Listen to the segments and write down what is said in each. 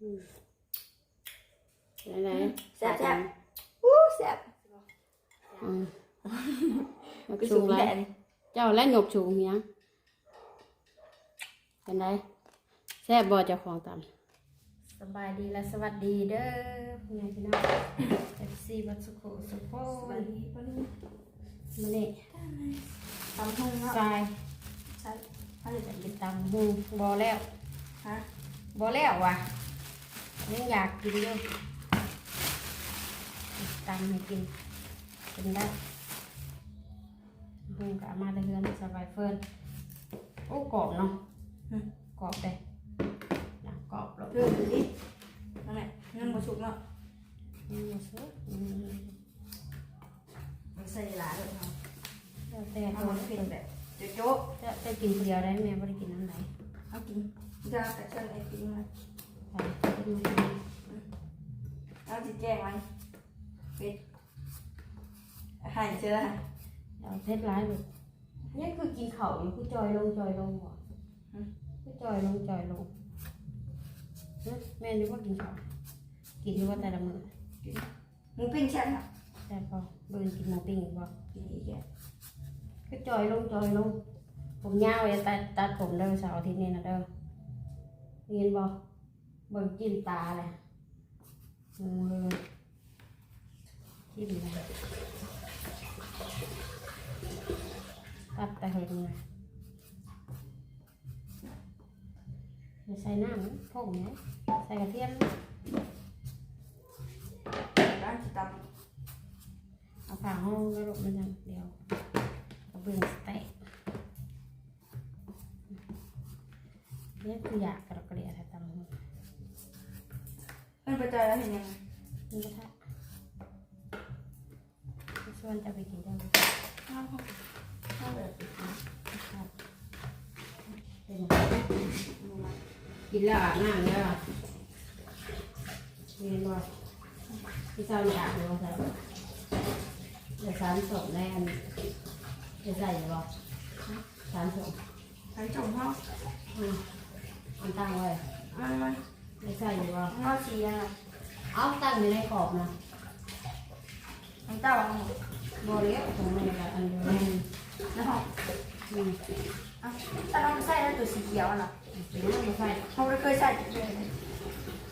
อืมไหนๆแซ่บแซ่บอู้แซ่บอืมยกคือสูสูงงไรแท้นี่เจ้าและยกสูงเฮียงเป็นไรแซ่บบ่เจ้าของตำ สบายดีและสวัสดีเด้อพี่น้องพี่น้องเอฟซีบัดสุขุสุขโพสวัสดีปะลุงมื้อนี้ตำหุ่งเนาะกายใช่เขาจะจะกินตำหูบ่แล้วฮะบ่แล้วว่ะ ยังอยากกินอยู่ตำให้กินกินได้หูกะมาได้เฮือนสบายเฟิร์นโอ้กรอบเนาะอืมกรอบเลยอยากกรอบแล้วเรื่องดูดินั่นแหละนั่งมาสุกเนาะอืมซื้ออืมมันใส่หลายเลยเนาะแล้วแต่เอาตัวมันเป็นแบบโจ๊กจะจะกินคนเดียวได้แม่ไม่ได้กินน้ำไหนๆเอากินยาแต่เชิญไอ้กินมาใส่จะดูกิน เอาจิแจ้งไว้ปิดหายเชื้อเอาเพชรร้ายเลยนี่คือกินเข่าวอยู่คือจอยลงจอยลงบ่คือจอยลงจอยลงฮะแม่นึกว่ากินข้าวกินหรือว่าแต่ละมื้อหมูปิ้งแช่บแต่พอเบิ่นกินหมูปิ้งอีกบ่กินอีกแกคือจอยลงจอยลงผมยาวอย่าตัดตัดผมเด้อเสาร์อาทิตย์นี้นะเด้อเรียนบ่ เบิ่งจิ้มตาเลยอืมจิ้มเลยตัดแต่เห็นเลยอย่าใส่น้ำพงเนี่ยใส่กระเทียมร้านจิตเอาฝาห้องแล้วลงมันอย่างเดียวเอาเบิ่งสเต็กเนี่ยคืออยากกระำมันประจายแล้วเห็นยังไงนี่ก็ทักชวนจะไปกินได้ไหมเอาเอาแบบครับเป็นกินแล้วอาบน้ำแล้วนี่บ่พี่เจ้าอยากหรือว่าใส่เดี๋ยวสารสมแน่นจะใส่หรือเปล่าสารสมใช้จงห้องอืมอันตั้งไว้มันมัน ไม่ใส่หรือเปล่างอสียังไงเอาตั้งอยู่ในกรอบนะมันเต้าเอาบริเวณของมันแบบอันเดียวกันในห้องอืมอะถ้าเราใส่แล้วตัวสีเขียวน่ะเป็นน้ำไม่ใส่เขาไม่เคยใส่เลย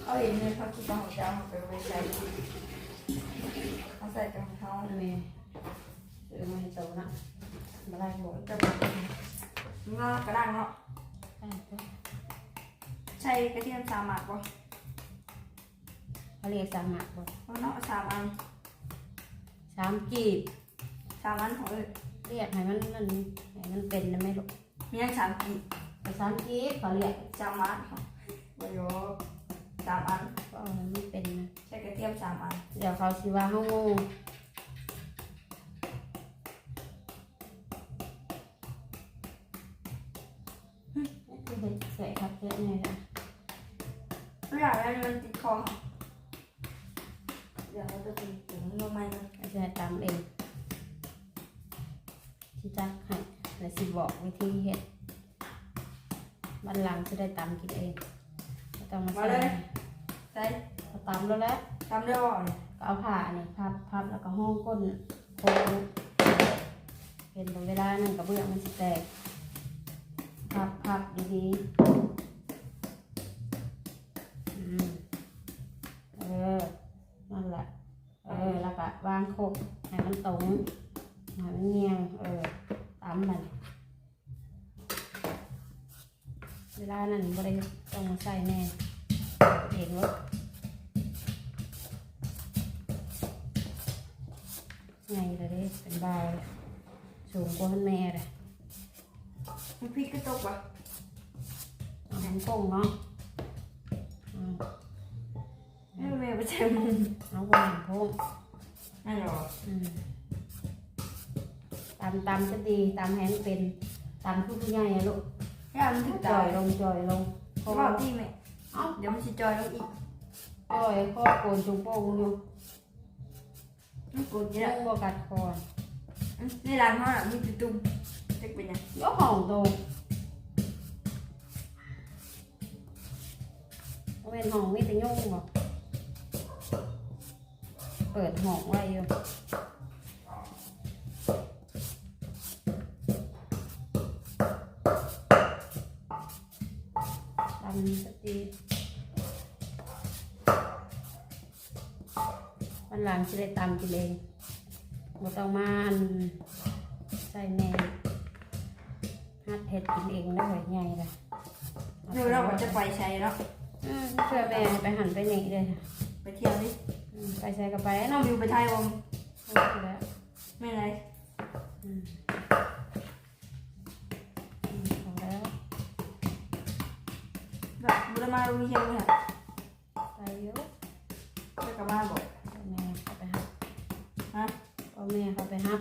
เขาเห็นเลยเขาคิดว่าเขาจะเอาไปไว้ใส่เขาใส่ตรงเขาอันนี้เดี๋ยวมาให้โตนะมาไล่บอกจะแบบงอกระด้างเนาะ ใส่ตัวใช่กระเทียมสามหมากป่ะเขาเรียกสามหมักบ่เอาเนาะสามอันสามกีบสามอันของเอ้ยเรียกให้มันมันให้มันเป็นนะไม่รู้มีทั้งสามกีบแต่สามกีบเขาเรียกสามอันค่ะบโยสามอันก็เอาให้มันเป็นนะใช้กระเทียมสามอันเดี๋ยวเขาสิว่าเขาโง่หึเฮ็ดใส่ครับเฮ็ดไงล่ะไม่อยากได้ มันติดคอค่ะเดี๋ยวเราจะตีถึงลงมาเลยอาจารย์ตำเองที่จักให้และสิบอกวิธีเฮ็ดวันหลังจะได้ตำกินเองไม่ต้องมาใส่ใส่ก็ตำแล้วแหละทำได้บ่เนี่ยก็เอาผ้าเนี่ยพับพับแล้วก็ห้องก้นโค้งเห็นบางเวลานั่นกระเบื้องมันสิแตกพับพับดีๆอืมเออนั่นแหละ เออ แล้ วก็วางโคกให้มันตรงให้มันเงียงเออตามมันเวลานั้นบริต้องมาใส่แน่เองว่าไงเลยเด้เป็นบาวเลยสูงกว่าแม่เลยมันพริกก็ตกว่ะเอาหันกงเนาะอืมไม่แม่ไปใช้มันเอากงหันพง นั่นหรออืมตำตำจะดีตำแห้งเป็นตำคือผู้ใหญ่อะลูกไม่เอามันถึงจตาอยยลงจอยลงเพราะว่าที่แม่เอ้าเดี๋ยวมันจะจอยลงอีกจอยข้อโกนจุงโป่งอยู่มันกดเยยัอะงบ่กัดคอในร้านเขาอะมีตุ้มจะเป็นยังยกห้องโตบ่เป็นห้องมีแต่ยุ่งบ่ เปิดห้องไว้อยู่ตำสตีวันหลังจะได้ตำกินเองบ่ต้องมาอันใส่แม่ฮัดเห็ดกินเองได้ไงล่ะเดี๋ยวเราก็จะไปใช้แล้วอืมเพื่อแม่ไปหันไปนี่เลยค่ะไปเที่ยวดิอืม ไปใส่กระไปน้อเนาะงวิวไปไทยวงเอาไปแล้วไม่ไรอืมอืมเอาแล้วแบบบุรมาลุยเที่ยวเลยไปเยอะจะกลับบ้านบอกพ่อแม่เขาไปหับฮะพ่อแม่เขาไปหับ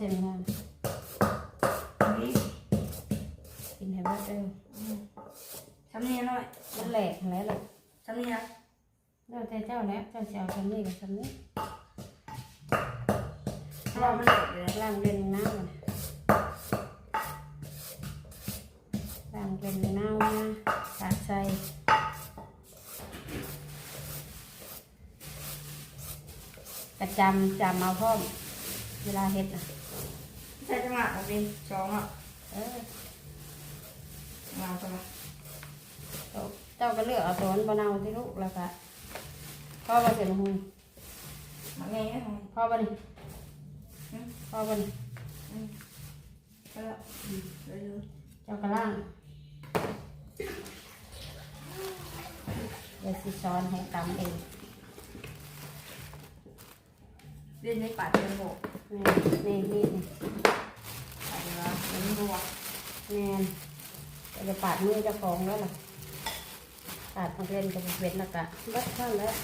พ่อเสร็จแล้วนี่กินให้เบิดเด้อทำนี่หน่อยมันแหลกแล้วล่ะทำนี่นะแล้วแต่เจ้าแล้วเจ้าสิเจ้าทำนี่กับทำนี่เราไม่เหลือเลยล้างเล่นน้ำมันล้างเล่นน้ำนะตัดใส่กระจำจำเอาพร้อมเวลาเฮ็ดนะใช่จังหวะของเป็นสองอะเออมาใช่ไหมเจ้าเจ้าก็เลือกเอาตัวนั้นบเนาที่ลูกแล้วก็พ่อมาเสร็จหูมาไงนะของพ่อมานี่พ่อมานี่ก็แล้วเดี๋ยวดูเจ้ากระล่างเดี๋ยวสิสอนให้ตำเองเล่นในป่าเทียนโบกแม่นี่นี่นี่ป่าเทียน ว่าเล่นบัวแม่นก็จะปาดมือเจ้าของแล้วล่ะปาดของเล่นกับเวทแล้วก็เบัดข้างแล้ว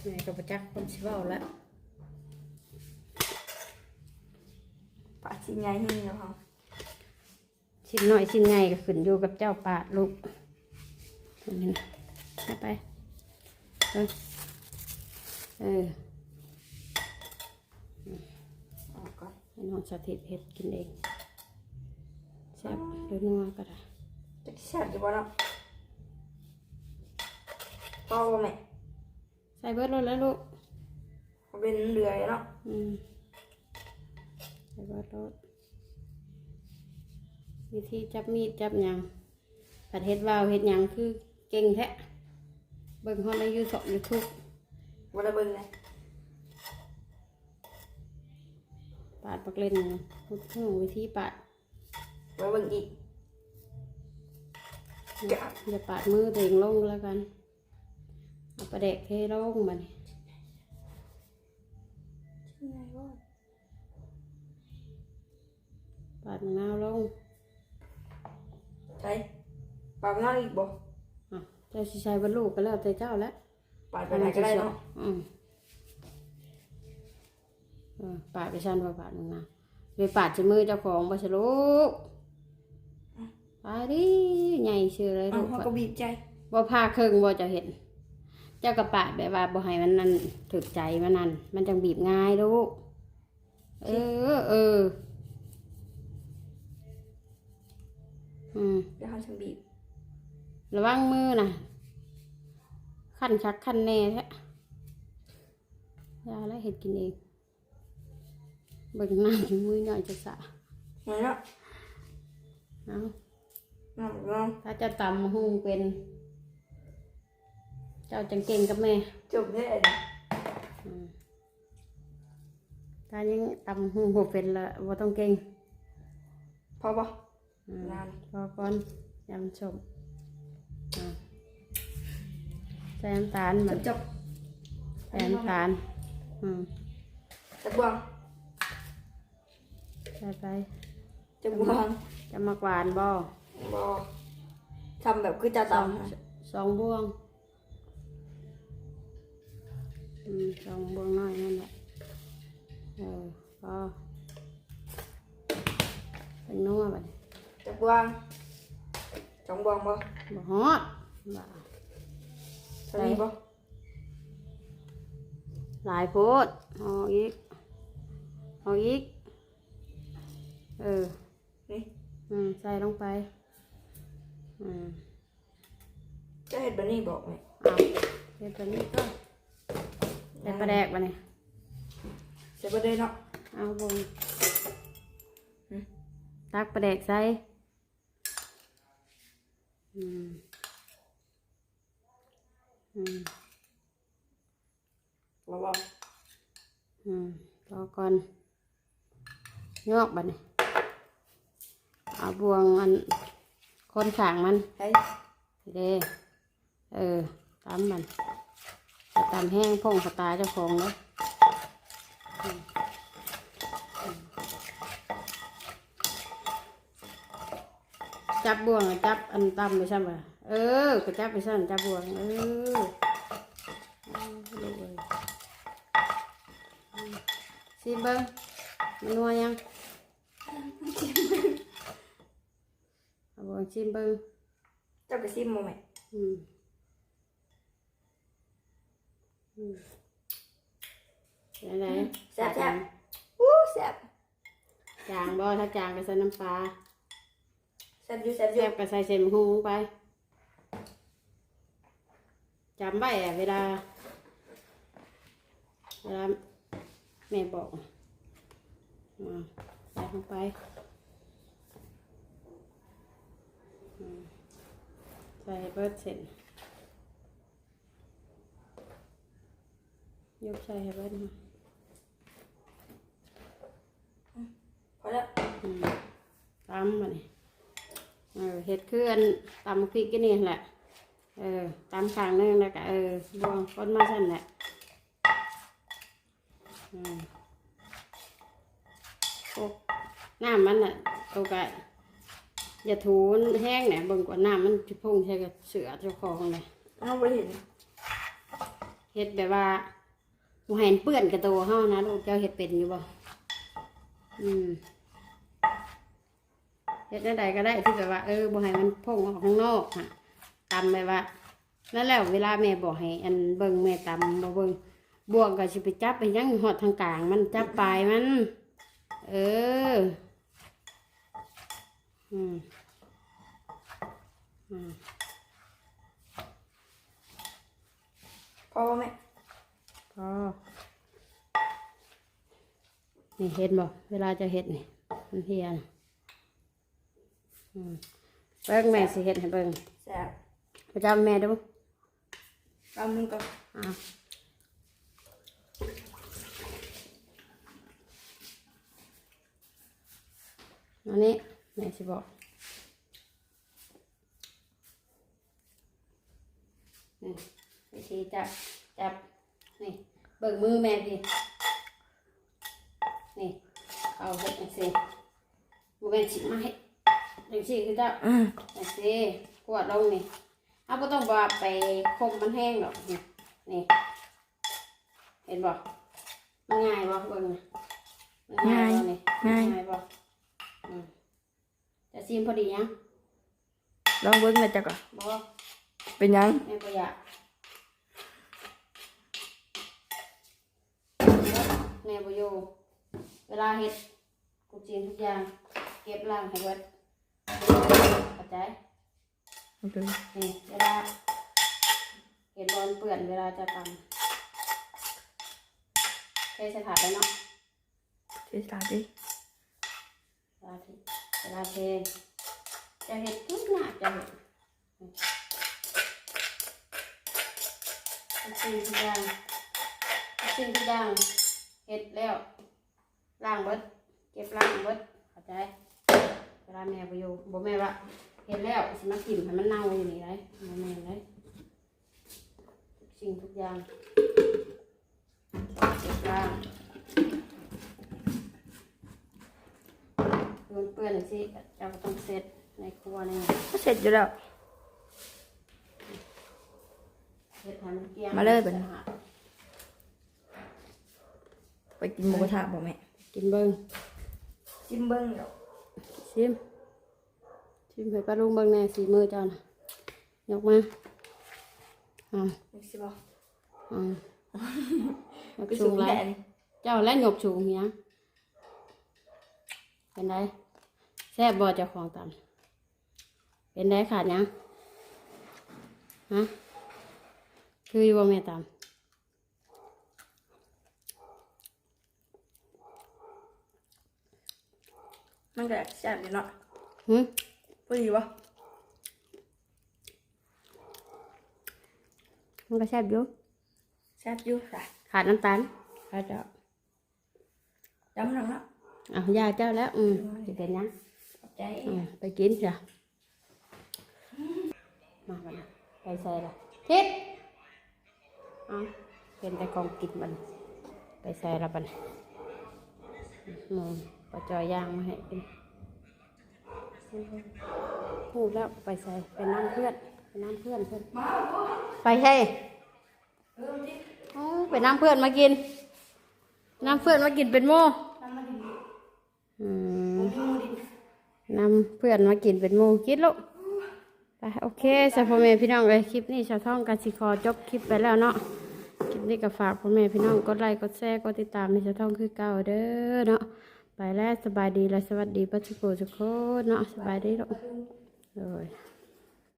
แม่ก็ประจักษ์คนชิเว้าแล้วป่าชิ้นใหญ่ที่นี่นะครับชิ้นน้อยชิ้นใหญ่ก็ขึ้นอยู่กับเจ้าปาดลูกอันนี้นะไปไปเออเอออ อกก่อนให้น้องสถิตเห็ดกินเองแซ่บหรือนัวก็ได้จะแซ่บอยู่บ่เนาะพ่อว่าแม่ใส่เบิดรถแล้วลูกเขาเป็นเรือเนาะอืมใส่เบิดรถวิธีจับมีดจับหยังผัดเห็ดวาวเห็ดหยังคือเก่งแท้เบิ่งฮอดในยูสยูทูบบ่ได้เบิ่งเลย ปาดปักเล่นนะพูดถึงวิธีปาดบ่ได้เบิ่งอีกจ้ะอย่าปาดมือตัวเองลงแล้วกันเอาประเด็กเทลงมาเนี่ยชิ้นใหญ่บ่ปาดมะนาวลงใช่ปากน้อยอีกบ่อะเจ้าสิใช้บรรลุก็แล้วแต่เจ้าแล้วปาดไปไหนก็ได้เนาะอืมเออ ปาดไปชันว่าปาดมึงนะเลยปาดจะมือเจ้าของบ่ใช่ลูกปาดดิใหญ่เชื่อเลยอ้าลูวกเขาก็บีบใจบ่พาเครื่องบ่เจะเห็น เจ้ากระปาดแบบว่าบ่ให้มันนั่นถึกใจมันนั่นมันจังบีบง่ายลูกเออเอออืมเดี๋ยวเขาจะบีบระวังมือนะขั้นชักขั้นแน่แท้ยาแล้วเห็ดกินเอง เบิ่งหน้าอยู่มือหน่อยจะสะเห็นเนาะเอาน้ำน้ถ้าเจะตำหุงเป็น เจ้าจังเก่งกับแม่ำจบได้เลยอืมถ้ายังตำหุงบ่เป็นละบ่ต้องเก่งพอบ่อืมนานพอก่อนยำชมอ่าใส่น้ำตาลจมันบจบใส่น้ำตาลอืมจะบวงใส่ไปจะบวงจจะมากหวานบ่บอทำแบบคือจะสองตำค่ะสองบ่วงอืมสองบ่วงน้อยนั่นแหละเออก็เป็นนัวบัดนี้จะบวงสองบวงบ่บ่ฮอดบ่าสามีบ่หลายโพดเอาอีกเอาอีก เออนี่อืมใส่ลงไปอืมจะเห็ดแบบนี้บอกไหมเอาเฮ็ดตัวนี้ก็ใส่ปลาแดกมาเนี่ยเสร็จประเดี๋ยวเนาะเอาบงอืมตักปลาแดกใส่อืมอืมบ่บ่อืมรอก่อนยอกบัดนี้ เอาบวงอันคนสางมันให้เด้เออตามมันจะตามแห้งพงสไตล์เจ้าของเลยอืมอืมจับบ่วงอะจับอันตำไปใช่ไหมเออก็จับไปสั่นจับบ่วงเออเอาลูกเอ้ยอืมสิเบิ้งมันนัวยัง เอาบ่วงชิมเบิ้งเจ้าไปซิมบ่ไหมอืมอืมอะไรแซ่บแซ่บอู้แซ่บจางบ่ถ้าจางก็ใส่น้ำปลาแซ่บอยู่แซ่บอแซ่ยู่บก็ใส่เส้นหูลงไปจำไว้อะเวลาเวลาแม่บอกอ่าใส่ลงไปอืม ใส่เบิดเสร็จยกใส่ให้เบิดมาพอแล้วอืมตำมาเนี่ยเออเห็ดคืออันตำพริกกันนี่แหละ เออตำข้างหนึงแล้วก็เออบวงก้นมาสั่นแหละอืมโอ้น้ำมันอะโอกะ อย่าถูมันแห้งเนี่ยเบิ่งกว่าน้ำมันจะพุ่งใส่กับเสือเจ้าของเลยเอาบ่เห็นเห็ดแบบว่าหมูเห็นเปื้อนกับตัวเฮานะลูกเจ้าเห็ดเป็นอยู่บ่อืมเฮ็ดได้ใดก็ได้ที่แบบว่าเออบ่ให้มันพุ่งออกข้างนอกฮะตำแบบว่านั่นแหละเวลาแม่บอกให้ อันเบิ่งแม่ตำบ่เบิ่งบวกก็สิไปจับไปยังหอดทางกลาง มันจับปลายมัน เออ อืม อืมพอบ่แม่พอนี่เห็นบ่เวลาจะเฮ็ดนี่มันเฮียนอืมเบิ่งแม่สิเฮ็ดให้เบิ่งแซ่บประจำแม่ดูตำนึงก็อะอันนี้ แม่สิบอกนี่วิธีจับจับนี่เบิกมือแม่ดินี่เอาเห็ดจังสิบุเป็นสิมาเห็ดจังสิคือเจ้าอืมจังสิขวดลงนี่เอาก็ต้องบาไปคมมันแห้งหรอกนี่นี่เห็นบ่มันง่ายบ่เบิ่งน่ะมันง่ายบ่นี่ง่ายบ่อืม จะซีมพอดียังลองเบิ่งนะจ๊ะก่อนบ่เป็นยังแม่บ่อยากแม่บ่อยู่เวลาเฮ็ดกูจีนทุกอย่าง เก็บล้างให้เบิดเข้าใจโอเคนี่เวลาเห็ดบอลเปื่อนเวลาจะตำเคยสถานไปเนาะเทสตาดิเวลาที่ เวลาเทจะเห็ดทุกหน้าจะเห็ดสิ่งทุกอย่างทุกสิ่งทุกอย่างเห็ดแล้วล้างเบิดเก็บล้างเบิดเข้าใจเวลาแม่ไปอยู่บ่แม่ว่าเห็ดแล้วสิมากินให้มันเน่าอยู่นี่ไรบ่แม่นเลยทุกสิ่งทุกอย่างเก็บร่าง คือ มันเปื้อนสิเจ้าก็ต้องเซ็ตในครัวนี่ก็เสร็จอยู่แล้ว เซ็ตให้มันเกลี้ยงมาเลยบัดนี้ไปกินหมูกระทะบ่แม่กินเบิ้งจิ้มเบิ้งเดี๋ยวชิม ชิมให้ป้าลุงเบิ้งแน่สีมือเจ้าน่ะยกมาอ่า นี่สิบ่อ่ายกไปสูสูงงไรแค่นี้เจ้าและหยกสูงเนี้ยเป็นไร แซ่บบ่เจ้าของตำเป็นได้ขาดยังฮะคืออยู่บ่แม่ตำมันก็แซ่บอยู่เนาะหึพอดีบ่มันก็แซ่บอยู่แซ่บอยู่ค่ะขาดน้ำตาลขาดเจ้าจำหนังเนาะอะยาเจ้าแล้ว อืมจะเป็นยังขอบ ใจอืมไปกินจ้ะมาบัดนะไปใส่ละทิศเอาเป็นแต่ของกินมันไปใส่ละบัดนหมูปลาจอยย่างมาให้กินพูดแล้วไปใส่เป็นน้ำเพื่อนเป็นน้ำเพื่อนเพื่อนไปใช่เออดิโอ้เป็นน้ำเพื่อนมากินน้ำเพื่อนมากินเป็นโม่ทำมาดิอืมผมมีหมูดิ นำเพื่อนมากินเป็นหมูคิดลูกไปโอเคสาวพ่อแม่พี่น้องเลยคลิปนี้ชาวท่องกันสิคอจบคลิปไปแล้วเนาะคลิปนี้ก็ฝากพ่อแม่พี่น้องกดไลค์กดแชร์กดติดตามในชาวท่องคือเก่าเด้อเนาะไปแล้วสบายดีและสวัสดีปัจจุบันทุกคนเนาะสบายดีลูกเลย